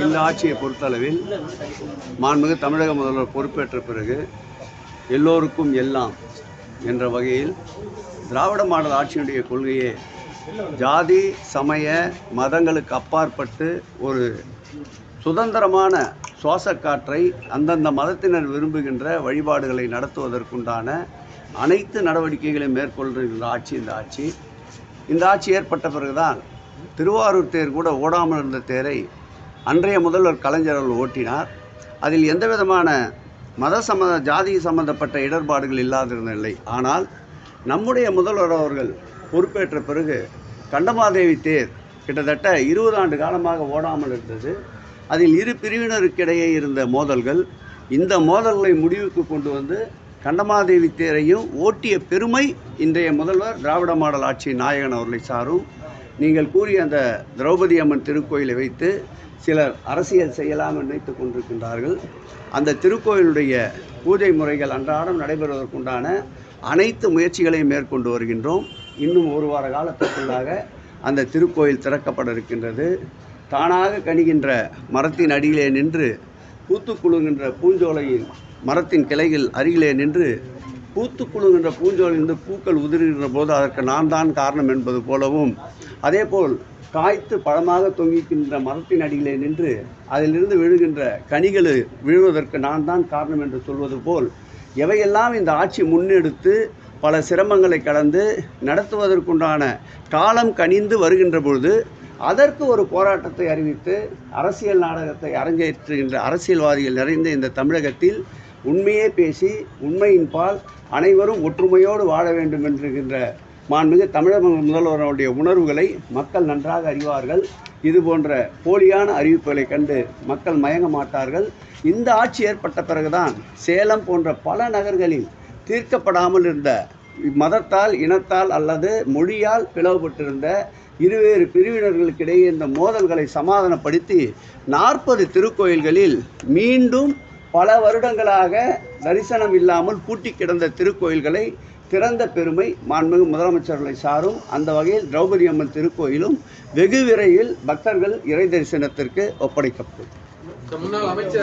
இந்த ஆட்சியை பொறுத்தளவில் மாண்புமிகு தமிழக முதல்வர் பொறுப்பேற்ற பிறகு எல்லோருக்கும் எல்லாம் என்ற வகையில் திராவிட மாடல் ஆட்சியினுடைய கொள்கையே ஜாதி சமய மதங்களுக்கு அப்பாற்பட்டு ஒரு சுதந்திரமான சுவாச காற்றை அந்தந்த மதத்தினர் விரும்புகின்ற வழிபாடுகளை நடத்துவதற்குண்டான அனைத்து நடவடிக்கைகளையும் மேற்கொள்கின்ற ஆட்சி இந்த ஆட்சி. இந்த ஆட்சி ஏற்பட்ட பிறகுதான் திருவாரூர் தேர் கூட ஓடாமல் இருந்த தேரை அன்றைய முதல்வர் கலைஞர் அவர்கள் ஓட்டினார். அதில் எந்த விதமான மத சம்மந்த ஜாதி சம்பந்தப்பட்ட இடர்பாடுகள் இல்லாதிருந்த நிலை. ஆனால் நம்முடைய முதல்வர் அவர்கள் பொறுப்பேற்ற பிறகு கண்டமாதேவி தேர் கிட்டத்தட்ட இருபது ஆண்டு காலமாக ஓடாமல் இருந்தது. அதில் இரு பிரிவினருக்கிடையே இருந்த மோதல்கள் இந்த மோதல்களை முடிவுக்கு கொண்டு வந்து கண்டமாதேவி தேரையும் ஓட்டிய பெருமை இன்றைய முதல்வர் திராவிட மாடல் ஆட்சி நாயகன் அவர்களை சாரும். நீங்கள் கூறிய அந்த திரௌபதி அம்மன் திருக்கோயிலை வைத்து சிலர் அரசியல் செய்யலாம் நினைத்து நினைத்துக் கொண்டிருக்கின்றார்கள். அந்த திருக்கோயிலுடைய பூஜை முறைகள் அன்றாடம் நடைபெறுவதற்குண்டான அனைத்து முயற்சிகளையும் மேற்கொண்டு வருகின்றோம். இன்னும் ஒரு வார காலத்திற்குள்ளாக அந்த திருக்கோயில் திறக்கப்பட இருக்கின்றது. தானாக கணிகின்ற மரத்தின் அடியிலே நின்று பூத்துக்குழுகின்ற பூஞ்சோலையின் மரத்தின் கிளைகள் அருகிலே நின்று பூத்துக்குழுகின்ற குலுங்கின்ற பூக்கள் உதிர்கின்ற போது அதற்கு நான் தான் காரணம் என்பது போலவும் அதேபோல் காய்த்து பழமாக தொங்கிக்கின்ற மரத்தின் அடியிலே நின்று அதிலிருந்து விழுகின்ற கனிகள் விழுவதற்கு நான் தான் காரணம் என்று சொல்வது போல் எவையெல்லாம் இந்த ஆட்சி முன்னெடுத்து பல சிரமங்களை கடந்து நடத்துவதற்குண்டான காலம் கனிந்து வருகின்ற பொழுது அதற்கு ஒரு போராட்டத்தை அறிவித்து அரசியல் நாடகத்தை அரங்கேற்றுகின்ற அரசியல்வாதிகள் நிறைந்த இந்த தமிழகத்தில் உண்மையே பேசி உண்மையின் பால் அனைவரும் ஒற்றுமையோடு வாழ வேண்டும் என்கின்ற மாண்புமிகு தமிழக முதல்வருடைய உணர்வுகளை மக்கள் நன்றாக அறிவார்கள். இது போன்ற போலியான அறிவிப்புகளை கண்டு மக்கள் மயங்க மாட்டார்கள். இந்த ஆட்சி ஏற்பட்ட பிறகுதான் சேலம் போன்ற பல நகர்களில் தீர்க்கப்படாமல் இருந்த மதத்தால் இனத்தால் அல்லது மொழியால் பிளவுபட்டிருந்த இருவேறு பிரிவினர்களுக்கிடையே இந்த மோதல்களை சமாதானப்படுத்தி நாற்பது திருக்கோயில்களில் மீண்டும் பல வருடங்களாக தரிசனம் இல்லாமல் பூட்டி கிடந்த திருக்கோயில்களை திறந்த பெருமை மாண்புமிகு முதலமைச்சர்களை சாரும். அந்த வகையில் திரௌபதி அம்மன் திருக்கோயிலும் வெகு விரைவில் பக்தர்கள் இறை தரிசனத்திற்கு ஒப்படைக்கப்படும். அமைச்சர்